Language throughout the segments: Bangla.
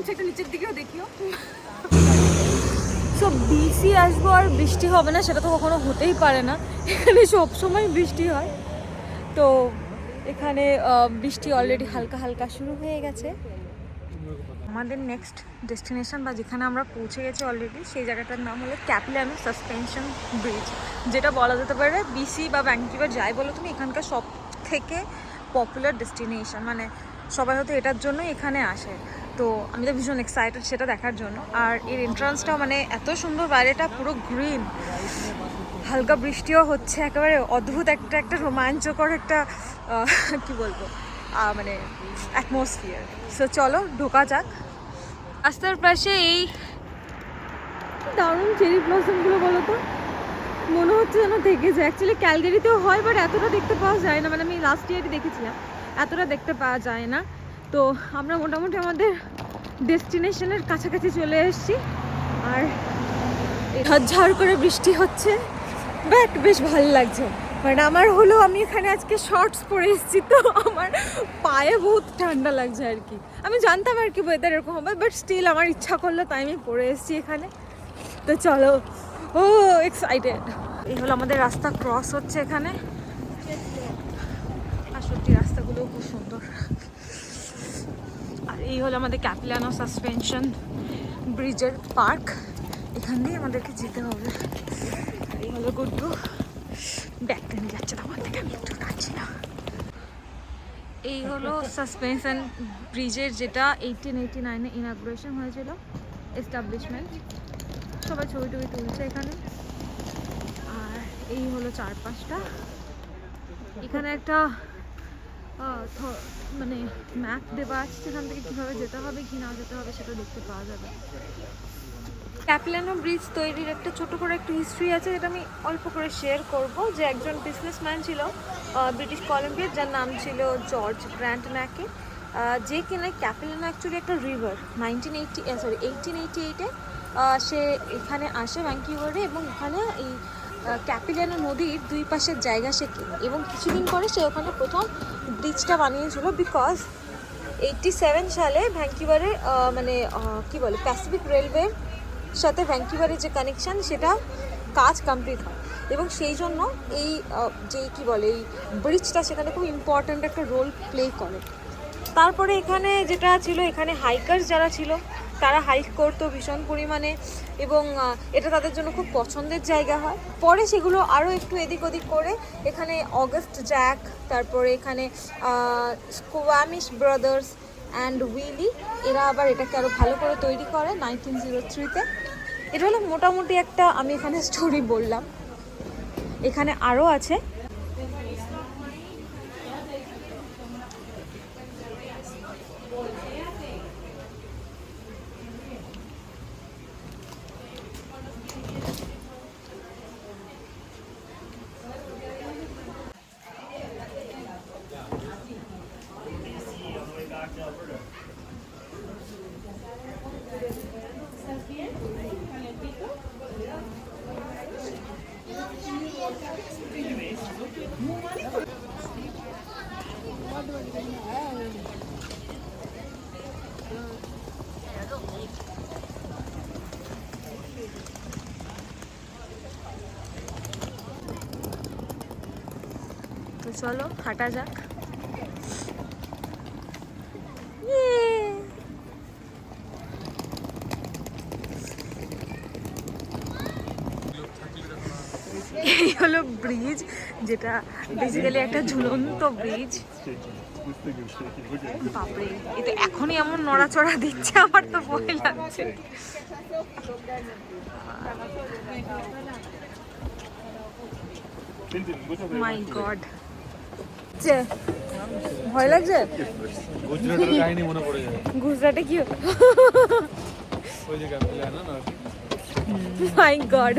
নামছে একটু নিচের দিকেও দেখিও। সো বিসি আসব আর বৃষ্টি হবে না, সেটা তো কখনো হতেই পারে না। এখানে সবসময় বৃষ্টি হয়। তো, এখানে বৃষ্টি অলরেডি হালকা হালকা শুরু হয়ে গেছে। আমাদের নেক্সট ডেস্টিনেশন বা যেখানে আমরা পৌঁছে গেছি অলরেডি সেই জায়গাটার নাম হলো ক্যাপলানো সাসপেনশন ব্রিজ যেটা বলা যেতে পারে বিসি বা ব্যাঙ্কিবার যাই বলো তুমি, এখানকার সব থেকে পপুলার ডেস্টিনেশন মানে সবাই হয়তো এটার জন্যই এখানে আসে। তো আমি তো ভীষণ এক্সাইটেড সেটা দেখার জন্য। আর এর এন্ট্রান্সটাও মানে এত সুন্দর বাইরেটা পুরো গ্রিন হালকা বৃষ্টিও হচ্ছে, একেবারে অদ্ভুত একটা একটা রোমাঞ্চকর একটা কি বলব মানে অ্যাটমসফিয়ার সো চলো, ঢোকা যাক। রাস্তার পাশে এই দারুণ চেরি ব্লসমগুলো বলো তো। মনে হচ্ছে যেন যায়। অ্যাকচুয়ালি ক্যালগারিতেও হয় বাট এতটা দেখতে পাওয়া যায় না। মানে আমি লাস্ট ইয়ারই দেখেছিলাম। এতটা দেখতে পাওয়া যায় না। তো আমরা মোটামুটি আমাদের ডেস্টিনেশনের কাছাকাছি চলে এসেছি। আর ঝাড় করে বৃষ্টি হচ্ছে। বাট বেশ ভালো লাগছে। মানে আমার হলো, আমি এখানে আজকে শর্টস পরে এসেছি তো, আমার পায়ে বহুত ঠান্ডা লাগছে আর কি। আমি জানতাম আর কি ওয়েদার এরকম হবে বাট স্টিল আমার ইচ্ছা করল, তাই আমি পরে এসেছি এখানে। তো চলো, ও এক্সাইটেড এই হলো আমাদের রাস্তা ক্রস হচ্ছে এখানে। আর সত্যি রাস্তাগুলো খুব সুন্দর। এই হলো আমাদের ক্যাপিলানো সাসপেনশন ব্রিজের পার্ক। এখান দিয়ে আমাদেরকে যেতে হবে। এই হলো গুড্ডু। ব্যাগটা নিয়ে যাচ্ছে আমার থেকে আমি একটু কাটছি না। এই হলো সাসপেনশন ব্রিজের যেটা এইটিন এইটি নাইনে ইনাগ্রেশন হয়েছিল এস্টাবলিশমেন্ট সবাই ছবি টবি তুলছে এখানে। আর এই হলো চারপাশটা। এখানে একটা মানে ম্যাপ দেওয়া আছে সেখান থেকে কীভাবে যেতে হবে, কি না যেতে হবে সেটা দেখতে পাওয়া যাবে। ক্যাপলানো ব্রিজ তৈরির একটা ছোট করে একটা হিস্ট্রি আছে, যেটা আমি অল্প করে শেয়ার করব। যে একজন বিজনেসম্যান ছিল ব্রিটিশ কলম্বিয়ার যার নাম ছিল জর্জ গ্র্যান্ড ম্যাকে যে কিনা ক্যাপলানো অ্যাকচুয়ালি একটা river nineteen eighty sorry eighteen eighty এইটে সে এখানে আসে ভ্যাঙ্কিউভারে এবং এখানে এই ক্যাপিলানো নদীর দুই পাশের জায়গা সে কেনে এবং কিছুদিন পরে সে ওখানে প্রথম ব্রিজটা বানিয়েছিল বিকজ এইটটি সেভেন সালে ভ্যাঙ্কিভারে মানে কি বলে প্যাসিফিক রেলওয়ের সাথে ভ্যাঙ্কিভারের যে কানেকশন সেটা কাজ কমপ্লিট হয়। এবং সেই জন্য এই যে কি বলে, এই ব্রিজটা সেখানে খুব ইম্পর্ট্যান্ট একটা রোল প্লে করে। তারপরে এখানে যেটা ছিল, এখানে হাইকার্স যারা ছিল তারা হাইক করতো ভীষণ পরিমাণে এবং এটা তাদের জন্য খুব পছন্দের জায়গা হয়। পরে সেগুলো আরও একটু এদিক ওদিক করে, এখানে অগস্ট জ্যাক তারপরে এখানে স্কোয়ামিশ ব্রাদার্স অ্যান্ড উইলি এরা আবার এটাকে আরও ভালো করে তৈরি করে নাইনটিন জিরো থ্রিতে এটা হলো মোটামুটি একটা, আমি এখানে স্টোরি বললাম। এখানে আরও আছে। চলো হাঁটা যাক। এই হলো ব্রিজ যেটা বেসিক্যালি একটা ঝুলন্ত ব্রিজ বাপরে এ এখনই এমন নড়াচড়া দিচ্ছে আমার তো ভয় লাগছে। মাই গড ভয় লাগছে? গুজরাটের কাহিনী মনে পড়ে যায়। গুজরাটে কি ওই যে না? মাই গড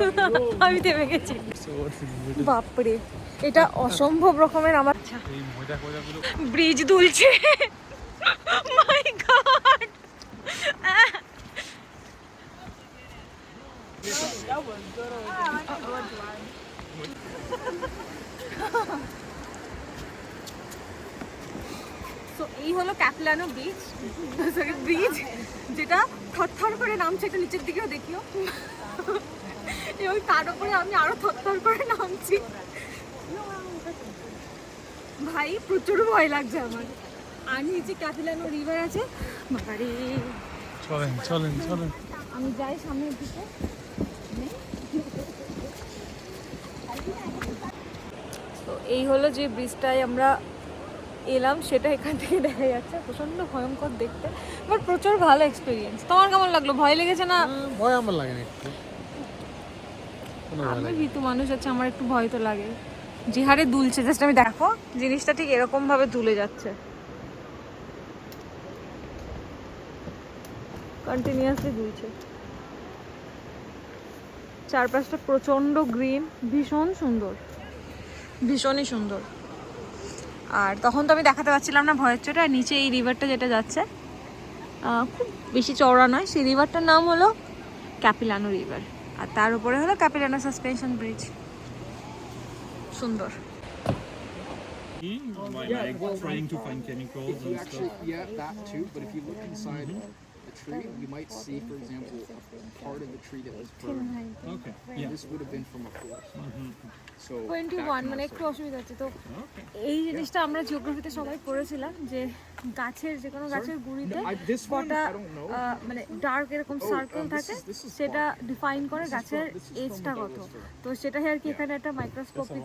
আমি থেমে গেছি। বাপরে এটা অসম্ভব রকমের আমার ব্রিজ দুলছে। মাই গড সো এই হলো ক্যাপলানো বিচ সরি ব্রিজ যেটা থরথর করে নামছে একটু নিচের দিকেও দেখিও। এবং তার উপরে আমি আরও থরথর করে নামছি। ভাই প্রচুর ভয় লাগছে আমার। আর নিচে ক্যাপিলানো রিভার আছে বাবারে। চলেন চলেন চলেন। আমি যাই সামনের দিকে। তো এই হলো যে ব্রিজটায় আমরা এলাম সেটা এখান থেকে দেখা যাচ্ছে। প্রচণ্ড ভয়ঙ্কর দেখতে। বাট প্রচুর ভালো এক্সপিরিয়েন্স তোমার কেমন লাগল? ভয় লেগেছে না? ভয় আমার লাগে না আমি ভীতু মানুষ আছে আমার একটু ভয় তো লাগে। যে হারে দুলছে জাস্ট আমি দেখো জিনিসটা ঠিক এরকম ভাবে তুলে যাচ্ছে। কন্টিনিউয়াসলি দুলছে। চারপাশটা প্রচণ্ড গ্রিন ভীষণ সুন্দর। ভীষণই সুন্দর। আর তখন তো আমি দেখাতে পারছিলাম না ভয়ের চোটে আর নিচে এই রিভারটা যেটা যাচ্ছে খুব বেশি চওড়া নয় সেই রিভারটার নাম হলো ক্যাপিলানো রিভার আর তার উপরে হলো ক্যাপিলানো সাসপেনশন ব্রিজ সুন্দর My Yeah, leg well, trying to find chemicals and stuff. actually, yeah, that too. But if you look inside the tree, you might see, for example, a part of the tree that was burned. Okay. Yeah. This would have been from a forest. So twenty that one can মানে also- একটু অসুবিধা হচ্ছে তো Okay. এই জিনিসটা আমরা জিওগ্রাফিতে সবাই পড়েছিলাম যে গাছের যে কোনো গাছের গুঁড়িতে কটা মানে ডার্ক এরকম Oh, সার্কেল থাকে is- this is সেটা ডিফাইন করে গাছের এজটা কত। তো সেটাই আর কি এখানে একটা মাইক্রোস্কোপিক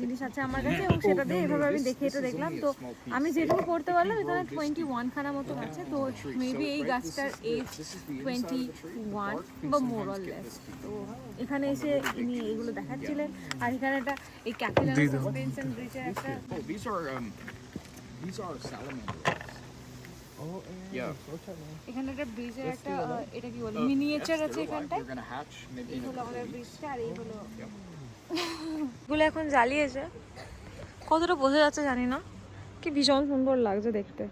জিনিস আছে আমার কাছে Oh, এবং সেটা দিয়ে no, no, এভাবে আমি দেখে এটা দেখলাম। তো আমি যেটুকু পড়তে পারলাম এখানে টোয়েন্টি ওয়ান খানা মতো আছে। তো. মেবি এই গাছটার এজ টোয়েন্টি ওয়ান বা মোর get লেস তো এখানে এসে ইনি এগুলো দেখাচ্ছিলেন। আর এখানে একটা এই ক্যাপিলার সাসপেনশন ব্রিজের একটা। Oh, these are salamanders. Oh, yeah. এখানে একটা ব্রিজের একটা এটা কি বলে Uh, মিনিয়েচার আছে এখানটায়? আমাদের ব্রিজটা আরগুলো এখন জ্বালিয়েছে। কতটা বোঝা যাচ্ছে জানি না। কি ভীষণ সুন্দর লাগছে দেখতে।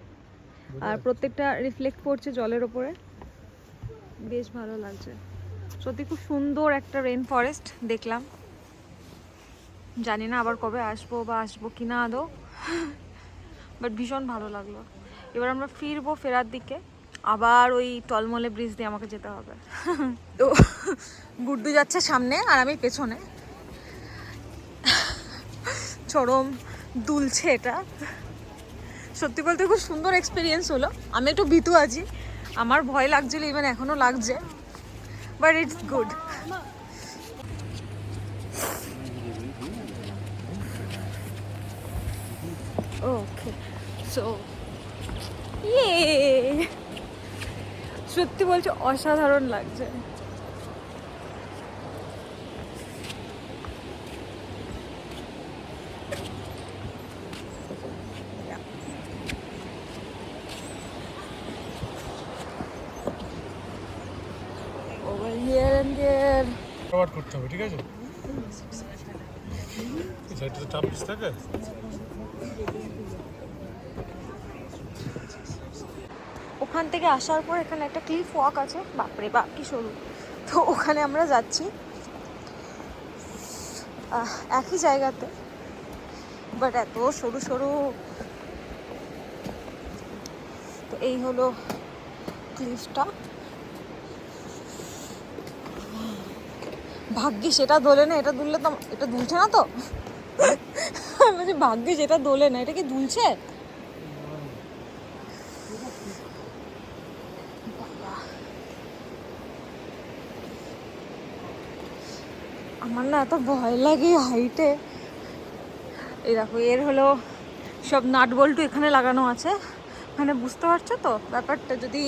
আর প্রত্যেকটা রিফ্লেক্ট করছে জলের ওপরে বেশ ভালো লাগছে। সত্যি খুব সুন্দর একটা রেন ফরেস্ট দেখলাম। জানি না আবার কবে আসব বা আসব কি না আদৌ। বাট ভীষণ ভালো লাগল। এবার আমরা ফিরবো ফেরার দিকে। আবার ওই টলমলে ব্রিজ দিয়ে আমাকে যেতে হবে। তো গুড্ডু যাচ্ছে সামনে আর আমি পেছনে। চরম দুলছে এটা। সত্যি বলতে খুব সুন্দর এক্সপিরিয়েন্স হলো। আমি একটু ভীতু আছি। আমার ভয় লাগছিল ইভেন এখনও লাগছে। But it's good okay so ইয়ে। সত্যি বলছে অসাধারণ লাগছে। কভার করতে হবে ঠিক আছে? ওখান থেকে আসার পর এখানে একটা ক্লিফ ওয়াক আছে। বাপরে বাপ, কি সরু। তো ওখানে আমরা যাচ্ছি। একই জায়গাতে বাট এত সরু সরু। তো এই হলো ক্লিফটা ভাগ্যে সেটা দোলে না, এটা দুললে তো, এটা দুলছে না তো? বলছি ভাগ্যে যেটা দোলে না, এটা কি দুলছে? আমার না এত ভয় লাগে হাইটে এই দেখো, এর হলো সব নাট বল্টু এখানে লাগানো আছে। মানে বুঝতে পারছ তো ব্যাপারটা? যদি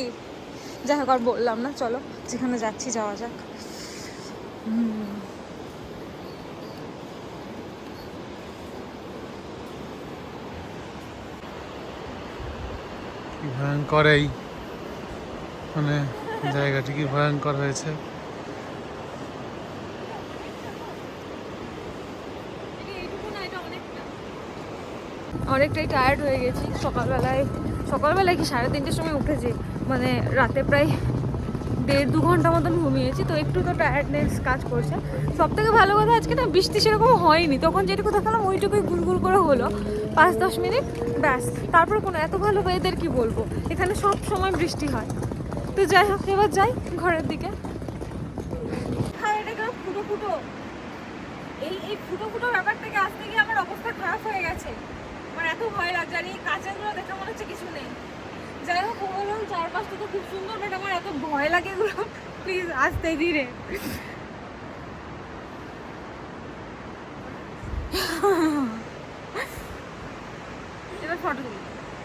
যাই হোক, আর বললাম না, চলো, যেখানে যাচ্ছি যাওয়া যাক। ভয়ঙ্কর এই। মানে জায়গাটি কি ভয়ঙ্কর হয়েছে? অনেকটাই টায়ার্ড হয়ে গেছি। সকালবেলায় সকালবেলায় কি সাড়ে তিনটের সময় উঠেছি? মানে রাতে প্রায় দেড় দু ঘণ্টা মতন ঘুমিয়েছি, তো একটু তো টায়ার্ডনেস কাজ করছে। সব থেকে ভালো কথা আজকে না, বৃষ্টি সেরকম হয়নি। তখন যেটুকু দেখালাম ওইটুকুই গুলগুল করে হলো। পাঁচ দশ মিনিট, ব্যাস। তারপর কোনো এত ভালো ওয়েদার কি বলব? এখানে সব সময় বৃষ্টি হয়। তো যাই হোক, এবার যাই ঘরের দিকে। ফুটো ফুটো? এই এই ফুটো ফুটো ব্যাপার থেকে আসতে গিয়ে আমার অবস্থা খারাপ হয়ে গেছে। এত ভয় লাগছে আর এই কাঁচাগুলো দেখে মনে হচ্ছে কিছু নেই। যাই হোক ওভারঅল চারপাশটা তো খুব সুন্দর বাট আমার এত ভয় লাগে এগুলো। প্লিজ আসতে ধীরে